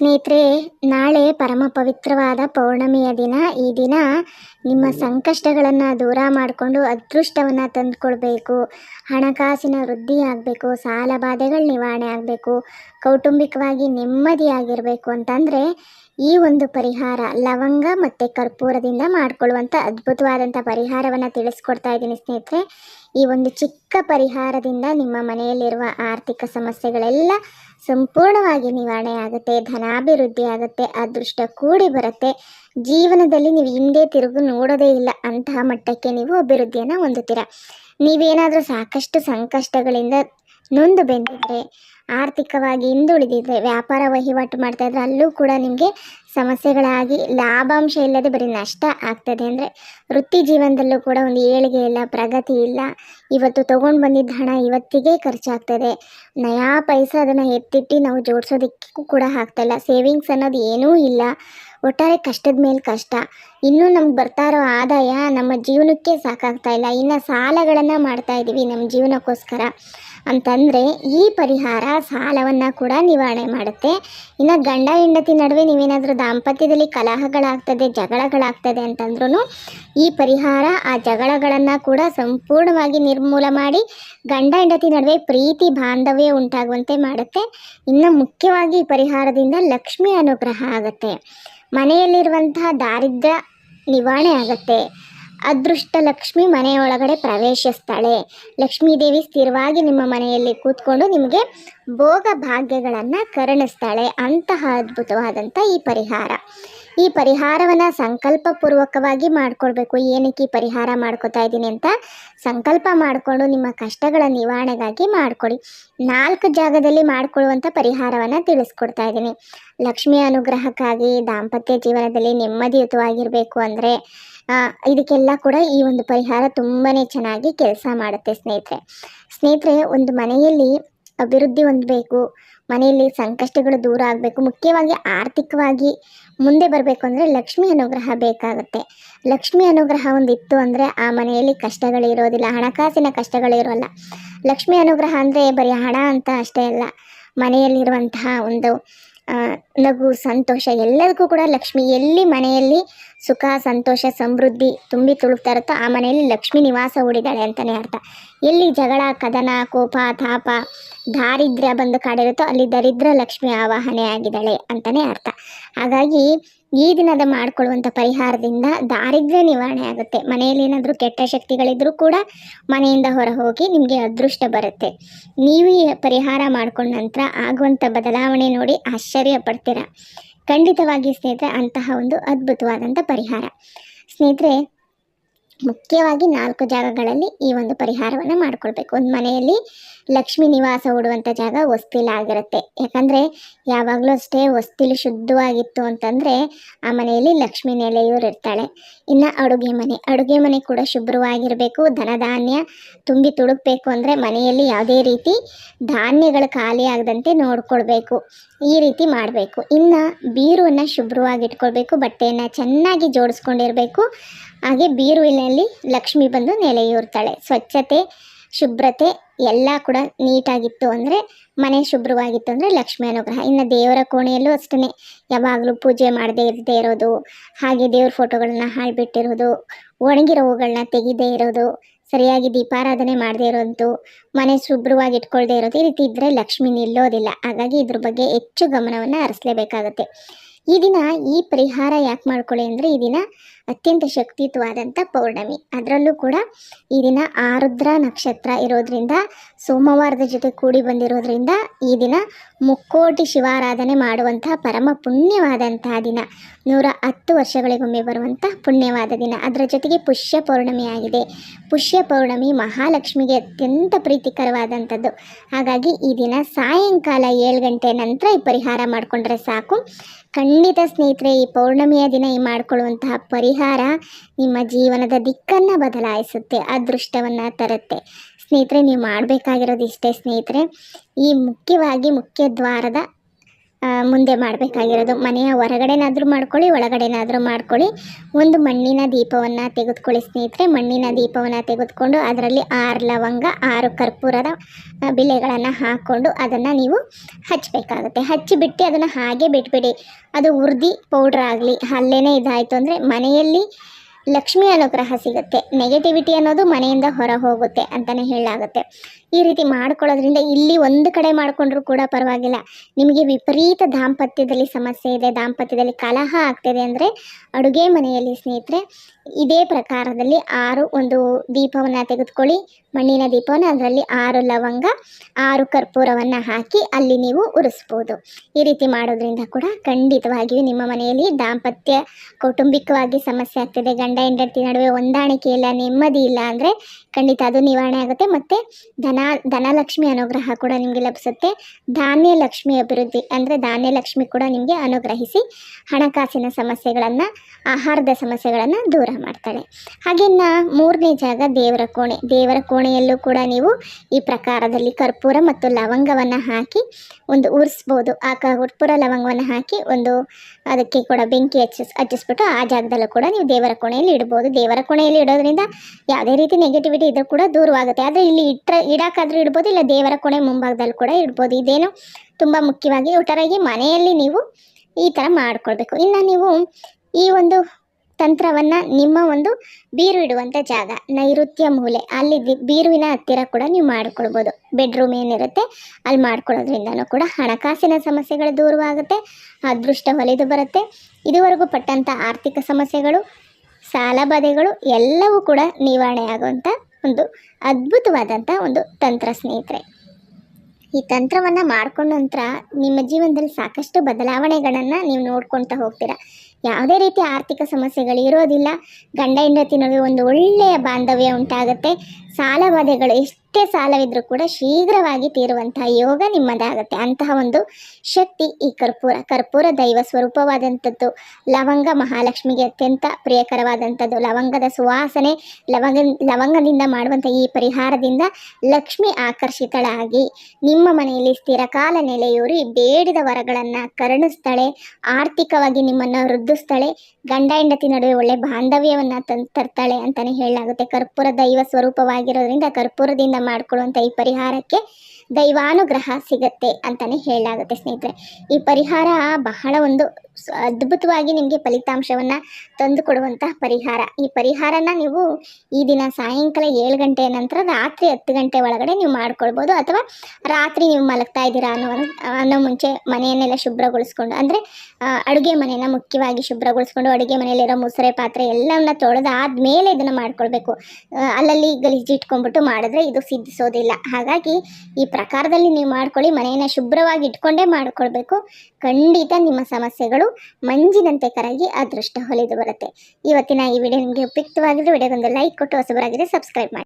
ಸ್ನೇಹಿತರೆ, ನಾಳೆ ಪರಮ ಪವಿತ್ರವಾದ ಪೌರ್ಣಮಿಯ ದಿನ. ಈ ದಿನ ನಿಮ್ಮ ಸಂಕಷ್ಟಗಳನ್ನು ದೂರ ಮಾಡಿಕೊಂಡು ಅದೃಷ್ಟವನ್ನು ತಂದುಕೊಳ್ಬೇಕು. ಹಣಕಾಸಿನ ವೃದ್ಧಿ ಆಗಬೇಕು, ಸಾಲ ಬಾಧೆಗಳು ನಿವಾರಣೆ ಆಗಬೇಕು, ಕೌಟುಂಬಿಕವಾಗಿ ನೆಮ್ಮದಿಯಾಗಿರಬೇಕು ಅಂತಂದರೆ ಈ ಒಂದು ಪರಿಹಾರ ಲವಂಗ ಮತ್ತು ಕರ್ಪೂರದಿಂದ ಮಾಡಿಕೊಳ್ಳುವಂಥ ಅದ್ಭುತವಾದಂಥ ಪರಿಹಾರವನ್ನು ತಿಳಿಸ್ಕೊಡ್ತಾ ಇದ್ದೀನಿ ಸ್ನೇಹಿತರೆ. ಈ ಒಂದು ಚಿಕ್ಕ ಪರಿಹಾರದಿಂದ ನಿಮ್ಮ ಮನೆಯಲ್ಲಿರುವ ಆರ್ಥಿಕ ಸಮಸ್ಯೆಗಳೆಲ್ಲ ಸಂಪೂರ್ಣವಾಗಿ ನಿವಾರಣೆ ಆಗುತ್ತೆ, ಧನಾಭಿವೃದ್ಧಿ ಆಗುತ್ತೆ, ಅದೃಷ್ಟ ಕೂಡಿ ಬರುತ್ತೆ. ಜೀವನದಲ್ಲಿ ನೀವು ಹಿಂದೆ ತಿರುಗು ನೋಡೋದೇ ಇಲ್ಲ, ಅಂತಹ ಮಟ್ಟಕ್ಕೆ ನೀವು ಅಭಿವೃದ್ಧಿಯನ್ನು ಹೊಂದುತ್ತೀರ. ನೀವೇನಾದರೂ ಸಾಕಷ್ಟು ಸಂಕಷ್ಟಗಳಿಂದ ನೊಂದು ಬೆಂದಿದ್ರೆ ಆರ್ಥಿಕವಾಗಿ ಹಿಂದುಳಿದಿದೆ, ವ್ಯಾಪಾರ ವಹಿವಾಟು ಮಾಡ್ತಾ ಇದ್ರೆ ಅಲ್ಲೂ ಕೂಡ ನಿಮಗೆ ಸಮಸ್ಯೆಗಳಾಗಿ ಲಾಭಾಂಶ ಇಲ್ಲದೆ ಬರೀ ನಷ್ಟ ಆಗ್ತದೆ ಅಂದರೆ ವೃತ್ತಿ ಜೀವನದಲ್ಲೂ ಕೂಡ ಒಂದು ಏಳಿಗೆ ಇಲ್ಲ, ಪ್ರಗತಿ ಇಲ್ಲ. ಇವತ್ತು ತೊಗೊಂಡು ಬಂದಿದ್ದ ಹಣ ಇವತ್ತಿಗೆ ಖರ್ಚಾಗ್ತದೆ. ನಯಾ ಪೈಸ ಅದನ್ನು ಎತ್ತಿಟ್ಟು ನಾವು ಜೋಡಿಸೋದಕ್ಕೂ ಕೂಡ ಆಗ್ತಾಯಿಲ್ಲ ಸೇವಿಂಗ್ಸ್ ಅನ್ನೋದು ಏನೂ ಇಲ್ಲ. ಒಟ್ಟಾರೆ ಕಷ್ಟದ ಮೇಲೆ ಕಷ್ಟ. ಇನ್ನೂ ನಮ್ಗೆ ಬರ್ತಾ ಇರೋ ಆದಾಯ ನಮ್ಮ ಜೀವನಕ್ಕೆ ಸಾಕಾಗ್ತಾ ಇಲ್ಲ. ಇನ್ನು ಸಾಲಗಳನ್ನು ಮಾಡ್ತಾ ಇದ್ದೀವಿ ನಮ್ಮ ಜೀವನಕ್ಕೋಸ್ಕರ. ಅಂತಂದರೆ ಈ ಪರಿಹಾರ ಸಾಲವನ್ನು ಕೂಡ ನಿವಾರಣೆ ಮಾಡುತ್ತೆ. ಇನ್ನು ಗಂಡ ಹೆಂಡತಿ ನಡುವೆ ನೀವೇನಾದರೂ ದಾಂಪತ್ಯದಲ್ಲಿ ಕಲಹಗಳಾಗ್ತದೆ, ಜಗಳಗಳಾಗ್ತದೆ ಅಂತಂದ್ರೂ ಈ ಪರಿಹಾರ ಆ ಜಗಳಗಳನ್ನು ಕೂಡ ಸಂಪೂರ್ಣವಾಗಿ ನಿರ್ಮೂಲ ಮಾಡಿ ಗಂಡ ಹೆಂಡತಿ ನಡುವೆ ಪ್ರೀತಿ ಬಾಂಧವ್ಯ ಉಂಟಾಗುವಂತೆ ಮಾಡುತ್ತೆ. ಇನ್ನು ಮುಖ್ಯವಾಗಿ ಈ ಪರಿಹಾರದಿಂದ ಲಕ್ಷ್ಮಿ ಅನುಗ್ರಹ ಆಗುತ್ತೆ. ಮನೆಯಲ್ಲಿರುವಂತಹ ದಾರಿದ್ರ್ಯ ನಿವಾರಣೆ ಆಗುತ್ತೆ. ಅದೃಷ್ಟ ಲಕ್ಷ್ಮಿ ಮನೆಯೊಳಗಡೆ ಪ್ರವೇಶಿಸ್ತಾಳೆ. ಲಕ್ಷ್ಮೀದೇವಿ ಸ್ಥಿರವಾಗಿ ನಿಮ್ಮ ಮನೆಯಲ್ಲಿ ಕೂತ್ಕೊಂಡು ನಿಮಗೆ ಭೋಗ ಭಾಗ್ಯಗಳನ್ನು ಕರುಣಿಸ್ತಾಳೆ. ಅಂತಹ ಅದ್ಭುತವಾದಂಥ ಈ ಪರಿಹಾರ. ಈ ಪರಿಹಾರವನ್ನು ಸಂಕಲ್ಪಪೂರ್ವಕವಾಗಿ ಮಾಡ್ಕೊಳ್ಬೇಕು ಏನಕ್ಕೆ ಈ ಪರಿಹಾರ ಮಾಡ್ಕೋತಾ ಇದ್ದೀನಿ ಅಂತ ಸಂಕಲ್ಪ ಮಾಡಿಕೊಂಡು ನಿಮ್ಮ ಕಷ್ಟಗಳ ನಿವಾರಣೆಗಾಗಿ ಮಾಡಿಕೊಡಿ. ನಾಲ್ಕು ಜಾಗದಲ್ಲಿ ಮಾಡಿಕೊಳ್ಳುವಂಥ ಪರಿಹಾರವನ್ನು ತಿಳಿಸ್ಕೊಡ್ತಾ ಇದ್ದೀನಿ. ಲಕ್ಷ್ಮಿ ಅನುಗ್ರಹಕ್ಕಾಗಿ, ದಾಂಪತ್ಯ ಜೀವನದಲ್ಲಿ ನೆಮ್ಮದಿಯುತವಾಗಿರಬೇಕು ಅಂದರೆ ಇದಕ್ಕೆಲ್ಲ ಕೂಡ ಈ ಒಂದು ಪರಿಹಾರ ತುಂಬಾ ಚೆನ್ನಾಗಿ ಕೆಲಸ ಮಾಡುತ್ತೆ ಸ್ನೇಹಿತರೆ. ಸ್ನೇಹಿತರೆ, ಒಂದು ಮನೆಯಲ್ಲಿ ಅಭಿವೃದ್ಧಿ ಹೊಂದಬೇಕು, ಮನೆಯಲ್ಲಿ ಸಂಕಷ್ಟಗಳು ದೂರ ಆಗಬೇಕು, ಮುಖ್ಯವಾಗಿ ಆರ್ಥಿಕವಾಗಿ ಮುಂದೆ ಬರಬೇಕು ಅಂದರೆ ಲಕ್ಷ್ಮಿ ಅನುಗ್ರಹ ಬೇಕಾಗುತ್ತೆ. ಲಕ್ಷ್ಮಿ ಅನುಗ್ರಹ ಒಂದಿತ್ತು ಅಂದರೆ ಆ ಮನೆಯಲ್ಲಿ ಕಷ್ಟಗಳಿರೋದಿಲ್ಲ ಹಣಕಾಸಿನ ಕಷ್ಟಗಳಿರೋಲ್ಲ ಲಕ್ಷ್ಮಿ ಅನುಗ್ರಹ ಅಂದರೆ ಬರೀ ಹಣ ಅಂತ ಅಷ್ಟೇ ಅಲ್ಲ, ಮನೆಯಲ್ಲಿರುವಂತಹ ಒಂದು ನಗು ಸಂತೋಷ, ಎಲ್ಲದಕ್ಕೂ ಕೂಡ ಲಕ್ಷ್ಮಿ, ಎಲ್ಲಿ ಮನೆಯಲ್ಲಿ ಸುಖ, ಸಂತೋಷ, ಸಮೃದ್ಧಿ ತುಂಬಿ ತುಳುಕ್ತಾ ಇರುತ್ತೋ ಆ ಮನೆಯಲ್ಲಿ ಲಕ್ಷ್ಮಿ ನಿವಾಸ ಹೂಡಿದಾಳೆ ಅಂತಲೇ ಅರ್ಥ. ಎಲ್ಲಿ ಜಗಳ, ಕದನ, ಕೋಪ, ತಾಪ, ದಾರಿದ್ರ್ಯ ಬಂದು ಕಾಡಿರುತ್ತೋ ಅಲ್ಲಿ ದರಿದ್ರ ಲಕ್ಷ್ಮಿ ಆವಾಹನೆ ಆಗಿದ್ದಾಳೆ ಅಂತಲೇ ಅರ್ಥ. ಹಾಗಾಗಿ ಈ ದಿನದ ಮಾಡ್ಕೊಳ್ಳುವಂಥ ಪರಿಹಾರದಿಂದ ದಾರಿದ್ರ್ಯ ನಿವಾರಣೆ ಆಗುತ್ತೆ. ಮನೆಯಲ್ಲಿ ಏನಾದರೂ ಕೆಟ್ಟ ಶಕ್ತಿಗಳಿದ್ರೂ ಕೂಡ ಮನೆಯಿಂದ ಹೊರ ಹೋಗಿ ನಿಮಗೆ ಅದೃಷ್ಟ ಬರುತ್ತೆ. ನೀವು ಈ ಪರಿಹಾರ ಮಾಡ್ಕೊಂಡ ನಂತರ ಆಗುವಂಥ ಬದಲಾವಣೆ ನೋಡಿ ಆಶ್ಚರ್ಯ ಪಡ್ತೀರ? ಖಂಡಿತವಾಗಿ ಸ್ನೇಹಿತರೆ, ಅಂತಹ ಒಂದು ಅದ್ಭುತವಾದಂಥ ಪರಿಹಾರ. ಸ್ನೇಹಿತರೆ ಮುಖ್ಯವಾಗಿ ನಾಲ್ಕು ಜಾಗಗಳಲ್ಲಿ ಈ ಒಂದು ಪರಿಹಾರವನ್ನು ಮಾಡ್ಕೊಳ್ಬೇಕು. ಒಂದು ಮನೆಯಲ್ಲಿ ಲಕ್ಷ್ಮಿ ನಿವಾಸ ಹೂಡುವಂಥ ಜಾಗ ಹೊಸ್ತಿಲಾಗಿರುತ್ತೆ ಯಾಕಂದರೆ ಯಾವಾಗಲೂ ಅಷ್ಟೇ ಹೊಸ್ತಿಲು ಶುದ್ಧವಾಗಿತ್ತು ಅಂತಂದರೆ ಆ ಮನೆಯಲ್ಲಿ ಲಕ್ಷ್ಮಿ ನೆಲೆಯೂರು ಇರ್ತಾಳೆ. ಇನ್ನು ಅಡುಗೆ ಮನೆ. ಅಡುಗೆ ಮನೆ ಕೂಡ ಶುಭ್ರವಾಗಿರಬೇಕು. ಧನಧಾನ್ಯ ತುಂಬಿ ತುಳುಕಬೇಕು ಅಂದರೆ ಮನೆಯಲ್ಲಿ ಯಾವುದೇ ರೀತಿ ಧಾನ್ಯಗಳು ಖಾಲಿ ಆಗದಂತೆ ನೋಡ್ಕೊಳ್ಬೇಕು. ಈ ರೀತಿ ಮಾಡಬೇಕು. ಇನ್ನು ಬೀರುವನ್ನು ಶುಭ್ರವಾಗಿ ಇಟ್ಕೊಳ್ಬೇಕು ಬಟ್ಟೆಯನ್ನು ಚೆನ್ನಾಗಿ ಜೋಡಿಸ್ಕೊಂಡಿರಬೇಕು. ಹಾಗೆ ಬೀರುವಿನಲ್ಲಿ ಲಕ್ಷ್ಮಿ ಬಂದು ನೆಲೆಯೂರ್ತಾಳೆ. ಸ್ವಚ್ಛತೆ, ಶುಭ್ರತೆ ಎಲ್ಲ ಕೂಡ ನೀಟಾಗಿತ್ತು ಅಂದರೆ ಮನೆ ಶುಭ್ರವಾಗಿತ್ತು ಅಂದರೆ ಲಕ್ಷ್ಮಿ ಅನುಗ್ರಹ. ಇನ್ನು ದೇವರ ಕೋಣೆಯಲ್ಲೂ ಅಷ್ಟೇ ಯಾವಾಗಲೂ ಪೂಜೆ ಮಾಡದೇ ಇರದೇ ಇರೋದು, ಹಾಗೆ ದೇವ್ರ ಫೋಟೋಗಳನ್ನ ಹಾಳ್ಬಿಟ್ಟಿರೋದು, ಒಣಗಿರೋ ಹೂಗಳನ್ನ ತೆಗೆದೇ ಇರೋದು, ಸರಿಯಾಗಿ ದೀಪಾರಾಧನೆ ಮಾಡದೇ ಇರೋದು ಮನೆ ಶುಭ್ರವಾಗಿ ಇಟ್ಕೊಳ್ದೇ ಇರೋದು ಈ ರೀತಿ ಇದ್ದರೆ ಲಕ್ಷ್ಮಿ ನಿಲ್ಲೋದಿಲ್ಲ. ಹಾಗಾಗಿ ಇದ್ರ ಬಗ್ಗೆ ಹೆಚ್ಚು ಗಮನವನ್ನು ಹರಿಸಲೇಬೇಕಾಗತ್ತೆ. ಈ ದಿನ ಈ ಪರಿಹಾರ ಯಾಕೆ ಮಾಡ್ಕೊಳ್ಳಿ ಅಂದರೆ ಈ ದಿನ ಅತ್ಯಂತ ಶಕ್ತಿಯುತವಾದಂಥ ಪೌರ್ಣಮಿ. ಅದರಲ್ಲೂ ಕೂಡ ಈ ದಿನ ಆರುದ್ರ ನಕ್ಷತ್ರ ಇರೋದ್ರಿಂದ ಸೋಮವಾರದ ಜೊತೆ ಕೂಡಿ ಬಂದಿರೋದ್ರಿಂದ ಈ ದಿನ ಮುಕ್ಕೋಟಿ ಶಿವಾರಾಧನೆ ಮಾಡುವಂತಹ ಪರಮ ಪುಣ್ಯವಾದಂತಹ ದಿನ. ನೂರ ಹತ್ತು ವರ್ಷಗಳಿಗೊಮ್ಮೆ ಬರುವಂಥ ಪುಣ್ಯವಾದ ದಿನ. ಅದರ ಜೊತೆಗೆ ಪುಷ್ಯ ಪೌರ್ಣಮಿ ಆಗಿದೆ. ಪುಷ್ಯ ಪೌರ್ಣಮಿ ಮಹಾಲಕ್ಷ್ಮಿಗೆ ಅತ್ಯಂತ ಪ್ರೀತಿಕರವಾದಂಥದ್ದು. ಹಾಗಾಗಿ ಈ ದಿನ ಸಾಯಂಕಾಲ ಏಳು ಗಂಟೆ ನಂತರ ಈ ಪರಿಹಾರ ಮಾಡಿಕೊಂಡ್ರೆ ಸಾಕು. ಖಂಡಿತ ಸ್ನೇಹಿತರೆ, ಈ ಪೌರ್ಣಮಿಯ ದಿನ ಈ ಮಾಡಿಕೊಳ್ಳುವಂತಹ ಪರಿಹಾರ ನಿಮ್ಮ ಜೀವನದ ದಿಕ್ಕನ್ನು ಬದಲಾಯಿಸುತ್ತೆ, ಅದೃಷ್ಟವನ್ನು ತರುತ್ತೆ. ಸ್ನೇಹಿತರೆ, ನೀವು ಮಾಡಬೇಕಾಗಿರೋದು ಇಷ್ಟೇ ಸ್ನೇಹಿತರೆ. ಈ ಮುಖ್ಯವಾಗಿ ಮುಖ್ಯ ದ್ವಾರದ ಮುಂದೆ ಮಾಡಬೇಕಾಗಿರೋದು. ಮನೆಯ ಹೊರಗಡೆನಾದರೂ ಮಾಡ್ಕೊಳ್ಳಿ, ಒಳಗಡೆನಾದರೂ ಮಾಡ್ಕೊಳ್ಳಿ. ಒಂದು ಮಣ್ಣಿನ ದೀಪವನ್ನು ತೆಗೆದುಕೊಳ್ಳಿ ಸ್ನೇಹಿತರೆ. ಮಣ್ಣಿನ ದೀಪವನ್ನು ತೆಗೆದುಕೊಂಡು ಅದರಲ್ಲಿ ಆರು ಲವಂಗ, ಆರು ಕರ್ಪೂರದ ಬಿಲೆಗಳನ್ನು ಹಾಕ್ಕೊಂಡು ಅದನ್ನು ನೀವು ಹಚ್ಚಬೇಕಾಗುತ್ತೆ. ಹಚ್ಚಿಬಿಟ್ಟು ಅದನ್ನು ಹಾಗೆ ಬಿಟ್ಬಿಡಿ. ಅದು ಉರ್ದಿ ಪೌಡ್ರ್ ಆಗಲಿ, ಅಲ್ಲೇನೇ ಇದಾಯಿತು ಅಂದರೆ ಮನೆಯಲ್ಲಿ ಲಕ್ಷ್ಮಿ ಅನುಗ್ರಹ ಸಿಗುತ್ತೆ. ನೆಗೆಟಿವಿಟಿ ಅನ್ನೋದು ಮನೆಯಿಂದ ಹೊರ ಹೋಗುತ್ತೆ ಅಂತಲೇ ಹೇಳಲಾಗುತ್ತೆ. ಈ ರೀತಿ ಮಾಡ್ಕೊಳ್ಳೋದ್ರಿಂದ ಇಲ್ಲಿ ಒಂದು ಕಡೆ ಮಾಡಿಕೊಂಡ್ರೂ ಕೂಡ ಪರವಾಗಿಲ್ಲ. ನಿಮಗೆ ವಿಪರೀತ ದಾಂಪತ್ಯದಲ್ಲಿ ಸಮಸ್ಯೆ ಇದೆ, ದಾಂಪತ್ಯದಲ್ಲಿ ಕಲಹ ಆಗ್ತಿದೆ ಅಂದರೆ ಅಡುಗೆ ಮನೆಯಲ್ಲಿ ಸ್ನೇಹಿತರೆ, ಇದೇ ಪ್ರಕಾರದಲ್ಲಿ ಆರು ಒಂದು ದೀಪವನ್ನು ತೆಗೆದುಕೊಳ್ಳಿ. ಮಣ್ಣಿನ ದೀಪವನ್ನು, ಅದರಲ್ಲಿ ಆರು ಲವಂಗ, ಆರು ಕರ್ಪೂರವನ್ನು ಹಾಕಿ ಅಲ್ಲಿ ನೀವು ಉರಿಸ್ಬೋದು. ಈ ರೀತಿ ಮಾಡೋದ್ರಿಂದ ಕೂಡ ಖಂಡಿತವಾಗಿಯೂ ನಿಮ್ಮ ಮನೆಯಲ್ಲಿ ದಾಂಪತ್ಯ, ಕೌಟುಂಬಿಕವಾಗಿ ಸಮಸ್ಯೆ ಆಗ್ತಿದೆ. ಗಂಡ, ಹೆಂಡತಿ ನಡುವೆ ಹೊಂದಾಣಿಕೆ ಇಲ್ಲ, ನೆಮ್ಮದಿ ಇಲ್ಲ ಅಂದರೆ ಖಂಡಿತ ಅದು ನಿವಾರಣೆ ಆಗುತ್ತೆ. ಮತ್ತು ಧನ ಧನಲಕ್ಷ್ಮಿ ಅನುಗ್ರಹ ಕೂಡ ನಿಮಗೆ ಲಭಿಸುತ್ತೆ. ಧಾನ್ಯ ಲಕ್ಷ್ಮಿ ಅಭಿವೃದ್ಧಿ ಅಂದರೆ ಧಾನ್ಯ ಲಕ್ಷ್ಮಿ ಕೂಡ ನಿಮಗೆ ಅನುಗ್ರಹಿಸಿ ಹಣಕಾಸಿನ ಸಮಸ್ಯೆಗಳನ್ನು, ಆಹಾರದ ಸಮಸ್ಯೆಗಳನ್ನು ದೂರ ಮಾಡ್ತಾಳೆ. ಹಾಗೆನ್ನ ಮೂರನೇ ಜಾಗ ದೇವರ ಕೋಣೆ. ದೇವರ ಕೋಣೆಯಲ್ಲೂ ಕೂಡ ನೀವು ಈ ಪ್ರಕಾರದಲ್ಲಿ ಕರ್ಪೂರ ಮತ್ತು ಲವಂಗವನ್ನು ಹಾಕಿ ಒಂದು ಉರಿಸ್ಬೋದು. ಆ ಕರ್ಪೂರ, ಲವಂಗವನ್ನು ಹಾಕಿ ಒಂದು ಅದಕ್ಕೆ ಕೂಡ ಬೆಂಕಿ ಹಚ್ಚಿಸ್, ಹಚ್ಚಿಸ್ಬಿಟ್ಟು ಆ ಜಾಗದಲ್ಲೂ ಕೂಡ ನೀವು ದೇವರ ಕೋಣೆಯಲ್ಲಿ ಇಡ್ಬೋದು. ದೇವರ ಕೋಣೆಯಲ್ಲಿ ಇಡೋದ್ರಿಂದ ಯಾವುದೇ ರೀತಿ ನೆಗೆಟಿವಿಟಿ ಇದ್ರೂ ಕೂಡ ದೂರವಾಗುತ್ತೆ. ಆದರೆ ಇಲ್ಲಿ ಇಟ್ಟರೆ ಇಡೋಕ್ಕಾದ್ರೂ ಇಡ್ಬೋದು, ಇಲ್ಲ ದೇವರ ಕೊಣೆ ಮುಂಭಾಗದಲ್ಲಿ ಕೂಡ ಇಡ್ಬೋದು. ಇದೇನು ತುಂಬ ಮುಖ್ಯವಾಗಿ ಒಟ್ಟಾರೆಯಾಗಿ ಮನೆಯಲ್ಲಿ ನೀವು ಈ ಥರ ಮಾಡ್ಕೊಳ್ಬೇಕು. ಇನ್ನು ನೀವು ಈ ಒಂದು ತಂತ್ರವನ್ನು ನಿಮ್ಮ ಒಂದು ಬೀರು ಇಡುವಂಥ ಜಾಗ, ನೈಋತ್ಯ ಮೂಲೆ, ಅಲ್ಲಿ ಬೀರುವಿನ ಹತ್ತಿರ ಕೂಡ ನೀವು ಮಾಡ್ಕೊಳ್ಬೋದು. ಬೆಡ್ರೂಮ್ ಏನಿರುತ್ತೆ, ಅಲ್ಲಿ ಮಾಡ್ಕೊಳ್ಳೋದ್ರಿಂದನೂ ಕೂಡ ಹಣಕಾಸಿನ ಸಮಸ್ಯೆಗಳು ದೂರವಾಗುತ್ತೆ, ಅದೃಷ್ಟ ಹೊಲಿದು ಬರುತ್ತೆ. ಇದುವರೆಗೂ ಪಟ್ಟಂಥ ಆರ್ಥಿಕ ಸಮಸ್ಯೆಗಳು, ಸಾಲ ಬಾಧೆಗಳು ಎಲ್ಲವೂ ಕೂಡ ನಿವಾರಣೆ ಆಗುವಂಥ ಒಂದು ಅದ್ಭುತವಾದಂಥ ಒಂದು ತಂತ್ರ ಸ್ನೇಹಿತರೆ. ಈ ತಂತ್ರವನ್ನು ಮಾಡ್ಕೊಂಡ ನಂತರ ನಿಮ್ಮ ಜೀವನದಲ್ಲಿ ಸಾಕಷ್ಟು ಬದಲಾವಣೆಗಳನ್ನು ನೀವು ನೋಡ್ಕೊಳ್ತಾ ಹೋಗ್ತೀರಾ. ಯಾವುದೇ ರೀತಿಯ ಆರ್ಥಿಕ ಸಮಸ್ಯೆಗಳು ಇರೋದಿಲ್ಲ. ಗಂಡ ಹೆಂಡತಿ ಒಂದು ಒಳ್ಳೆಯ ಬಾಂಧವ್ಯ ಉಂಟಾಗುತ್ತೆ. ಸಾಲ ಬಾಧೆಗಳು ಎಷ್ಟೇ ಸಾಲವಿದ್ರೂ ಕೂಡ ಶೀಘ್ರವಾಗಿ ತೀರುವಂತಹ ಯೋಗ ನಿಮ್ಮದಾಗುತ್ತೆ. ಅಂತಹ ಒಂದು ಶಕ್ತಿ ಈ ಕರ್ಪೂರ. ಕರ್ಪೂರ ದೈವ ಸ್ವರೂಪವಾದಂಥದ್ದು. ಲವಂಗ ಮಹಾಲಕ್ಷ್ಮಿಗೆ ಅತ್ಯಂತ ಪ್ರಿಯಕರವಾದಂಥದ್ದು. ಲವಂಗದ ಸುವಾಸನೆ ಲವಂಗ, ಲವಂಗದಿಂದ ಮಾಡುವಂಥ ಈ ಪರಿಹಾರದಿಂದ ಲಕ್ಷ್ಮಿ ಆಕರ್ಷಿತಳಾಗಿ ನಿಮ್ಮ ಮನೆಯಲ್ಲಿ ಸ್ಥಿರಕಾಲ ನೆಲೆಯೂರಿ ಬೇಡಿದ ವರಗಳನ್ನು ಕರುಣಿಸ್ತಾಳೆ, ಆರ್ಥಿಕವಾಗಿ ನಿಮ್ಮನ್ನು ವೃದ್ಧಿಸ್ತಾಳೆ, ಗಂಡ ಹೆಂಡತಿ ನಡುವೆ ಒಳ್ಳೆ ಬಾಂಧವ್ಯವನ್ನು ತಂದು, ತರ್ತಾಳೆ ಅಂತಲೇ ಹೇಳಲಾಗುತ್ತೆ. ಕರ್ಪೂರ ದೈವ ಸ್ವರೂಪವಾಗಿರೋದ್ರಿಂದ ಕರ್ಪೂರದಿಂದ ಮಾಡ್ಕೊಳ್ಳುವಂಥ ಈ ಪರಿಹಾರಕ್ಕೆ ದೈವಾನುಗ್ರಹ ಸಿಗುತ್ತೆ ಅಂತಲೇ ಹೇಳಲಾಗುತ್ತೆ ಸ್ನೇಹಿತರೆ. ಈ ಪರಿಹಾರ ಬಹಳ ಒಂದು ಅದ್ಭುತವಾಗಿ ನಿಮಗೆ ಫಲಿತಾಂಶವನ್ನು ತಂದು ಕೊಡುವಂತಹ ಪರಿಹಾರ. ಈ ಪರಿಹಾರನ ನೀವು ಈ ದಿನ ಸಾಯಂಕಾಲ ಏಳು ಗಂಟೆಯ ನಂತರ ರಾತ್ರಿ ಹತ್ತು ಗಂಟೆ ಒಳಗಡೆ ನೀವು ಮಾಡ್ಕೊಳ್ಬೋದು. ಅಥವಾ ರಾತ್ರಿ ನೀವು ಮಲಗ್ತಾ ಇದ್ದೀರಾ ಅನ್ನೋ ಅನ್ನೋ ಮುಂಚೆ ಮನೆಯನ್ನೆಲ್ಲ ಶುಭ್ರಗೊಳಿಸ್ಕೊಂಡು, ಅಂದರೆ ಅಡುಗೆ ಮನೆಯನ್ನು ಮುಖ್ಯವಾಗಿ ಶುಭ್ರಗೊಳಿಸ್ಕೊಂಡು, ಅಡುಗೆ ಮನೆಯಲ್ಲಿರೋ ಮುಸರೆ, ಪಾತ್ರೆ ಎಲ್ಲವನ್ನ ತೊಳೆದು ಆದಮೇಲೆ ಇದನ್ನು ಮಾಡ್ಕೊಳ್ಬೇಕು. ಅಲ್ಲಲ್ಲಿ ಗಲೀಜು ಇಟ್ಕೊಂಡ್ಬಿಟ್ಟು ಮಾಡಿದ್ರೆ ಇದು ಸಿದ್ಧಿಸೋದಿಲ್ಲ. ಹಾಗಾಗಿ ಈ ಪ್ರಕಾರದಲ್ಲಿ ನೀವು ಮಾಡ್ಕೊಳ್ಳಿ, ಮನೆಯನ್ನು ಶುಭ್ರವಾಗಿ ಇಟ್ಕೊಂಡೇ ಮಾಡ್ಕೊಳ್ಬೇಕು. ಖಂಡಿತ ನಿಮ್ಮ ಸಮಸ್ಯೆಗಳು ಮಂಜಿನಂತೆ ಕರಗಿ ಅದೃಷ್ಟ ಹೊಲಿದು ಬರುತ್ತೆ. ಇವತ್ತಿನ ಈ ವಿಡಿಯೋ ನಿಮಗೆ ಉಪಯುಕ್ತವಾಗಿದ್ದರೆ ವಿಡಿಯೋಗೊಂದು ಲೈಕ್ ಕೊಟ್ಟು ಹೊಸಬರಾಗಿದ್ದರೆ ಸಬ್ಸ್ಕ್ರೈಬ್ ಮಾಡಿ.